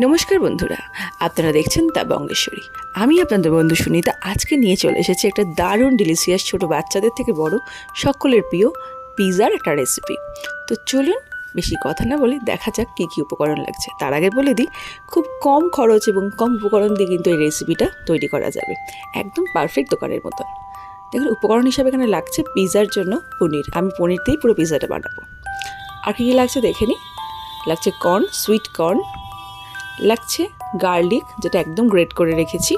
নমস্কার বন্ধুরা, আপনারা দেখছেন তা বঙ্গেশ্বরী। আমি আপনাদের বন্ধু সুনিতা, আজকে নিয়ে চলে এসেছি একটা দারুণ ডিলিশিয়াস ছোট বাচ্চাদের থেকে বড় সকলের প্রিয় পিৎজার একটা রেসিপি তো চলুন বেশি কথা না বলে দেখা যাক কী কী উপকরণ লাগছে। তার আগে বলে দিই, খুব কম খরচ এবং কম উপকরণ দিয়ে কিন্তু এই রেসিপিটা তৈরি করা যাবে। একদম পারফেক্ট দোকানের মতন। দেখুন, উপকরণ হিসাবে এখানে লাগছে পিৎজার জন্য পনির। আমি পনির দিয়েই পুরো পিৎজাটা বানাবো। আর কী কী লাগছে দেখে নিই? লাগছে কর্ন সুইট কর্ন লাগছে গার্লিক, যেটা একদম গ্রেট করে রেখেছি।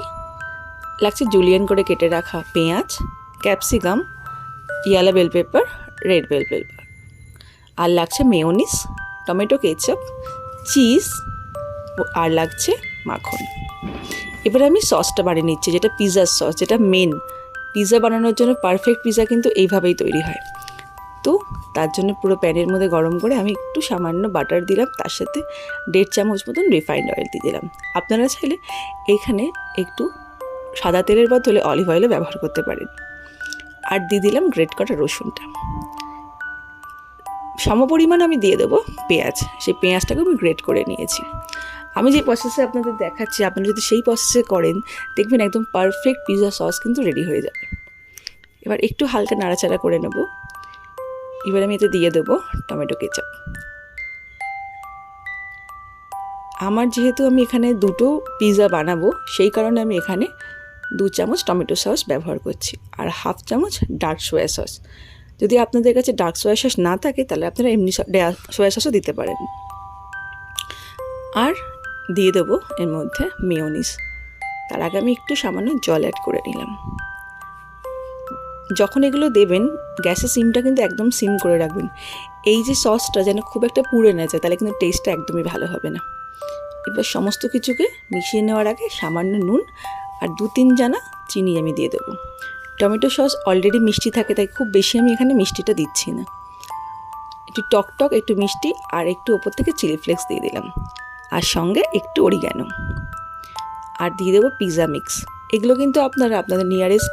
লাগছে জুলিয়ান করে কেটে রাখা পেঁয়াজ, capsicum, yellow bell pepper, red bell pepper. আর লাগছে মেয়োনিস, টমেটো কেচাপ, চিজ, আর লাগছে মাখন। এবার আমি সসটা বানিয়ে নিচ্ছি, যেটা পিৎজার সস, যেটা মেন পিৎজা বানানোর জন্য পারফেক্ট পিৎজা কিন্তু এইভাবেই তৈরি হয়। তো তার জন্য পুরো প্যানের মধ্যে গরম করে আমি একটু সামান্য বাটার দিলাম, তার সাথে দেড় চামচ মতন রিফাইন্ড অয়েল দিয়ে দিলাম। আপনারা চাইলে এখানে একটু সাদা তেলের বদলে অলিভ অয়েলও ব্যবহার করতে পারেন। আর দিয়ে দিলাম গ্রেট করা রসুনটা। সমপরিমাণ আমি দিয়ে দেবো পেঁয়াজ। সেই পেঁয়াজটাকে আমি গ্রেট করে নিয়েছি। আমি যে প্রসেসে আপনাদের দেখাচ্ছি, আপনারা যদি সেই প্রসেসে করেন, দেখবেন একদম পারফেক্ট পিৎজা সস কিন্তু রেডি হয়ে যাবে। এবার একটু হালকা নাড়াচাড়া করে নেব। এবার আমি এতে দিয়ে দেবো টমেটো কেচাপ। আমার যেহেতু আমি এখানে দুটো পিৎজা বানাবো, সেই কারণে আমি এখানে দু চামচ টমেটো সস ব্যবহার করছি আর হাফ চামচ ডার্ক সোয়া সস। যদি আপনাদের কাছে ডার্ক সোয়া সস না থাকে, তাহলে আপনারা এমনি সোয়া সসও দিতে পারেন। আর দিয়ে দেবো এর মধ্যে মেয়োনিস। তার আগে আমি একটু সামান্য জল অ্যাড করে নিলাম। যখন এগুলো দেবেন, গ্যাসের সিমটা কিন্তু একদম সিম করে রাখবেন। এই যে সসটা যেন খুব একটা পুড়ে না যায়, তাহলে কিন্তু টেস্টটা একদমই ভালো হবে না। এবার সমস্ত কিছুকে মিশিয়ে নেওয়ার আগে সামান্য নুন আর দু তিন জানা চিনি আমি দিয়ে দেবো। টমেটো সস অলরেডি মিষ্টি থাকে, তাই খুব বেশি আমি এখানে মিষ্টিটা দিচ্ছি না। একটু টক টক একটু মিষ্টি আর একটু ওপর থেকে চিলি ফ্লেক্স দিয়ে দিলাম। আর সঙ্গে একটু অরিগ্যানো আর দিয়ে দেবো পিৎজা মিক্স এগুলো কিন্তু আপনারা আপনাদের নিয়ারেস্ট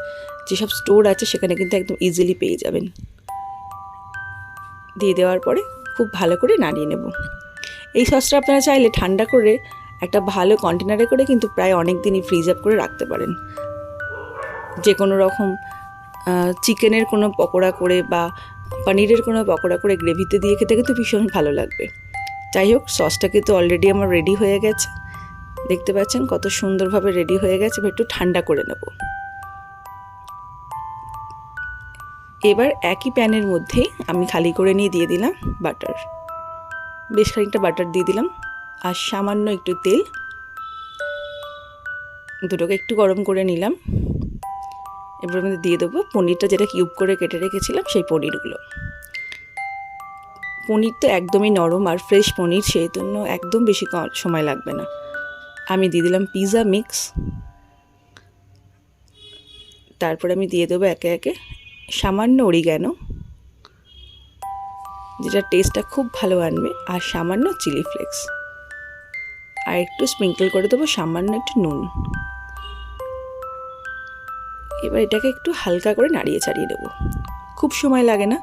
যেসব স্টোর আছে সেখানে কিন্তু একদম ইজিলি পেয়ে যাবেন। দিয়ে দেওয়ার পরে খুব ভালো করে নাড়িয়ে নেব। এই সসটা আপনারা চাইলে ঠান্ডা করে একটা ভালো কন্টেনারে করে কিন্তু প্রায় অনেক দিনই ফ্রিজ আপ করে রাখতে পারেন। যে কোনো রকম চিকেনের কোনো পকোড়া করে বা পনিরের কোনো পকোড়া করে গ্রেভিতে দিয়ে খেতে কিন্তু ভীষণ ভালো লাগবে। যাই হোক সসটা কিন্তু অলরেডি আমার রেডি হয়ে গেছে। দেখতে পাচ্ছেন কত সুন্দরভাবে রেডি হয়ে গেছে, এবার একটু ঠান্ডা করে নেব। এবার একই প্যানের মধ্যেই আমি খালি করে নিয়ে দিয়ে দিলাম বাটার বেশ খানিকটা বাটার দিয়ে দিলাম, আর সামান্য একটু তেল। দুটোকে একটু গরম করে নিলাম। এবার মধ্যে দিয়ে দেবো পনিরটা যেটা কিউব করে কেটে রেখেছিলাম, সেই পনিরগুলো। পনির তো একদমই নরম, আর ফ্রেশ পনির, সেই জন্য একদম বেশি সময় লাগবে না। আমি দিয়ে দিলাম পিৎজা মিক্স তারপরে আমি দিয়ে দেবো একে একে সামান্য অরিগ্যানো যেটা টেস্টটা খুব ভালো আনবে, আর সামান্য চিলি ফ্লেক্স আর একটু স্প্রিঙ্কল করে দেবো সামান্য একটু নুন। এবার এটাকে একটু হালকা করে নাড়িয়ে চাড়িয়ে দেবো। খুব সময় লাগে না,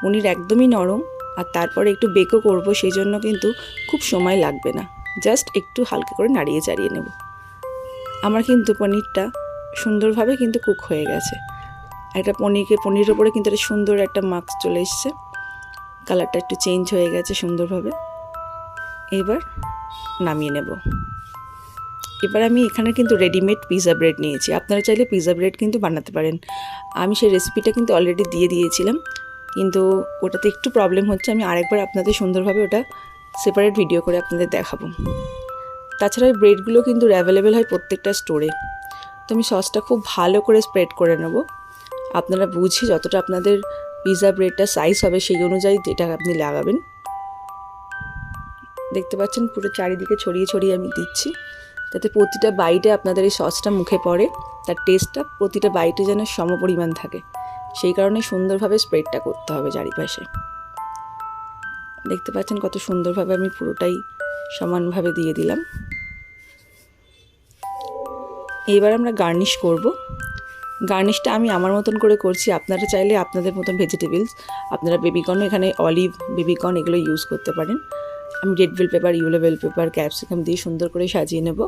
পনির একদমই নরম, আর তারপরে একটু বেকও করব, সেই জন্য কিন্তু খুব সময় লাগবে না। জাস্ট একটু হালকা করে নাড়িয়ে চাড়িয়ে নেব। আমার কিন্তু পনিরটা সুন্দরভাবে কিন্তু কুক হয়ে গেছে। একটা পনিরকে, পনিরের ওপরে কিন্তু একটা সুন্দর একটা মাস্ক চলে এসছে। কালারটা একটু চেঞ্জ হয়ে গেছে সুন্দরভাবে। এবার নামিয়ে নেব। এবার আমি এখানে কিন্তু রেডিমেড পিৎজা ব্রেড নিয়েছি। আপনারা চাইলে পিৎজা ব্রেড কিন্তু বানাতে পারেন। আমি সেই রেসিপিটা কিন্তু অলরেডি দিয়ে দিয়েছিলাম। কিন্তু ওটাতে একটু প্রবলেম হচ্ছে। আমি আরেকবার আপনাদের সুন্দরভাবে ওটা সেপারেট ভিডিও করে আপনাদের দেখাবো। তাছাড়া এই ব্রেডগুলো কিন্তু অ্যাভেলেবেল হয় প্রত্যেকটা স্টোরে তো আমি সসটা খুব ভালো করে স্প্রেড করে নেব। আপনারা বুঝে যতটা আপনাদের পিৎজা ব্রেডটা সাইজ হবে সেই অনুযায়ী এটা আপনি লাগাবেন। দেখতে পাচ্ছেন পুরো চারিদিকে ছড়িয়ে ছড়িয়ে আমি দিচ্ছি। যাতে প্রতিটা বাইটে আপনাদের এই সসটা মুখে পড়ে। তার টেস্টটা প্রতিটা বাইটে যেন সমপরিমাণ থাকে। সেই কারণে সুন্দরভাবে স্প্রেডটা করতে হবে চারিপাশে। দেখতে পাচ্ছেন কত সুন্দরভাবে আমি পুরোটাই সমানভাবে দিয়ে দিলাম। এবার আমরা গার্নিশ করব। গার্নিশটা আমি আমার মতন করে করছি। আপনারা চাইলে আপনাদের মতন ভেজিটেবলস আপনারা বেবিকর্ন, এখানে অলিভ বেবিকর্ন এগুলো ইউজ করতে পারেন। আমি red bell pepper yellow bell pepper capsicum দিয়ে সুন্দর করে সাজিয়ে নেব।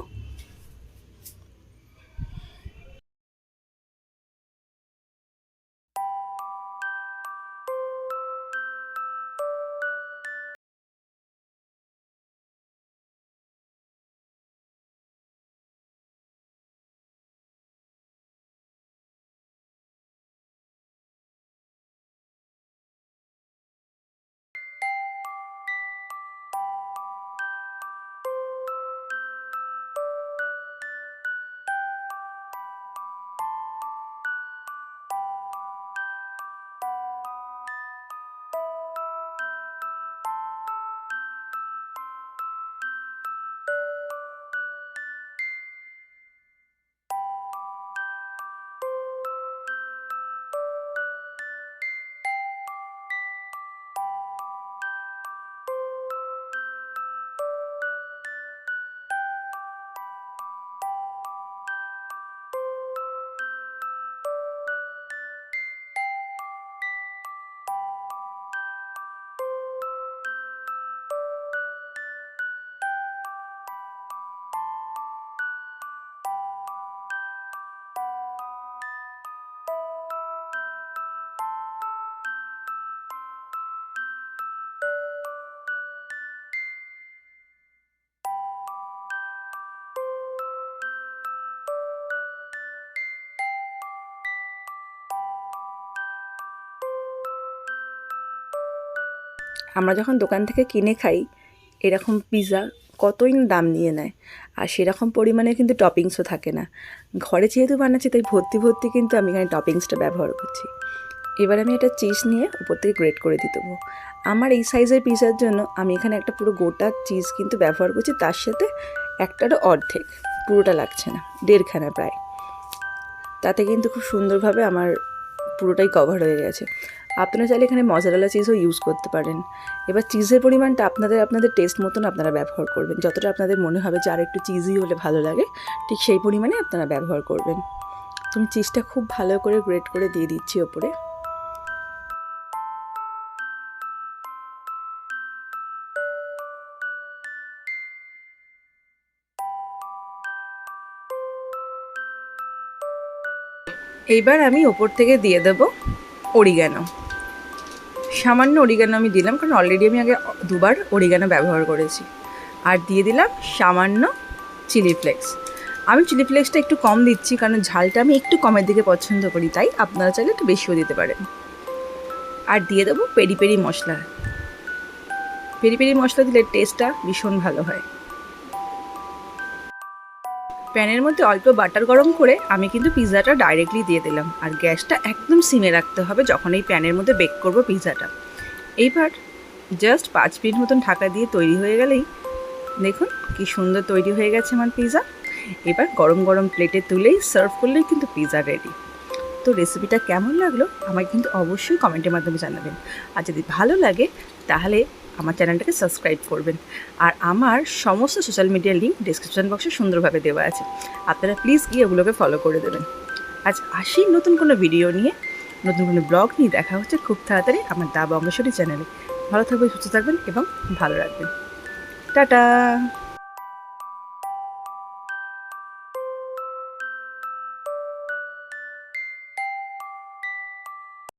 আমরা যখন দোকান থেকে কিনে খাই, এরকম পিৎজা কতই দাম নিয়ে নেয়। আর সেরকম পরিমাণে কিন্তু টপিংসও থাকে না। ঘরে যেহেতু বানাচ্ছি, তাই ভর্তি ভর্তি কিন্তু আমি এখানে টপিংসটা ব্যবহার করছি। এবার আমি একটা চিজ নিয়ে উপর থেকে গ্রেট করে দিয়ে দেবো। আমার এই সাইজের পিৎজার জন্য আমি এখানে একটা পুরো গোটা চিজ কিন্তু ব্যবহার করছি, তার সাথে একটারও অর্ধেক। পুরোটা লাগছে না, দেড়খানা প্রায়। তাতে কিন্তু খুব সুন্দরভাবে আমার পুরোটাই কভার হয়ে গেছে। আপনারা চাইলে এখানে মজারালা চিজও ইউজ করতে পারেন। এবার চিজের পরিমাণটা আপনাদের আপনাদের টেস্ট মতন আপনারা ব্যবহার করবেন। যতটা আপনাদের মনে হবে যে আর একটু চিজি হলে ভালো লাগে, ঠিক সেই পরিমাণে আপনারা ব্যবহার করবেন। তুমি চিজটা খুব ভালো করে গ্রেট করে দিয়ে দিচ্ছি ওপরে। এইবার আমি ওপর থেকে দিয়ে দেব অরিগ্যানো সামান্য অরিগানো আমি দিলাম, কারণ অলরেডি আমি আগে দুবার অরিগানো ব্যবহার করেছি। আর দিয়ে দিলাম সামান্য চিলি ফ্লেক্স আমি চিলি ফ্লেক্সটা একটু কম দিচ্ছি, কারণ ঝালটা আমি একটু কমের দিকে পছন্দ করি, তাই আপনারা চাইলে একটু বেশিও দিতে পারেন। আর দিয়ে দেবো পেরি পেরি মশলা। পেরি পেরি মশলা দিলে টেস্টটা ভীষণ ভালো হয়। প্যানের মধ্যে অল্প বাটার গরম করে আমি কিন্তু পিৎজাটা ডাইরেক্টলি দিয়ে দিলাম। আর গ্যাসটা একদম সিমে রাখতে হবে যখন এই প্যানের মধ্যে বেক করব পিৎজাটা। এইবার জাস্ট পাঁচ মিনিট মতন ঢাকা দিয়ে তৈরি হয়ে গেলেই দেখুন কি সুন্দর তৈরি হয়ে গেছে আমার পিৎজা। এবার গরম গরম প্লেটে তুলেই সার্ভ করলেই কিন্তু পিৎজা রেডি তো রেসিপিটা কেমন লাগল? আমাকে কিন্তু অবশ্যই কমেন্টের মাধ্যমে জানাবেন। আর যদি ভালো লাগে, তাহলে আমার চ্যানেলটাকে সাবস্ক্রাইব করবেন। আর আমার সমস্ত সোশ্যাল মিডিয়ার লিঙ্ক ডিসক্রিপশন বক্সে সুন্দরভাবে দেওয়া আছে। আপনারা প্লিজ গিয়ে ওগুলোকে ফলো করে দেবেন। আজ আসি নতুন কোনো ভিডিও নিয়ে। নতুন কোনো ব্লগ নিয়ে দেখা হচ্ছে খুব তাড়াতাড়ি আমার দা বঙ্গেশ্বরী চ্যানেলে ভালো থাকবেন, সুস্থ থাকবেন এবং ভালো রাখবেন। টাটা!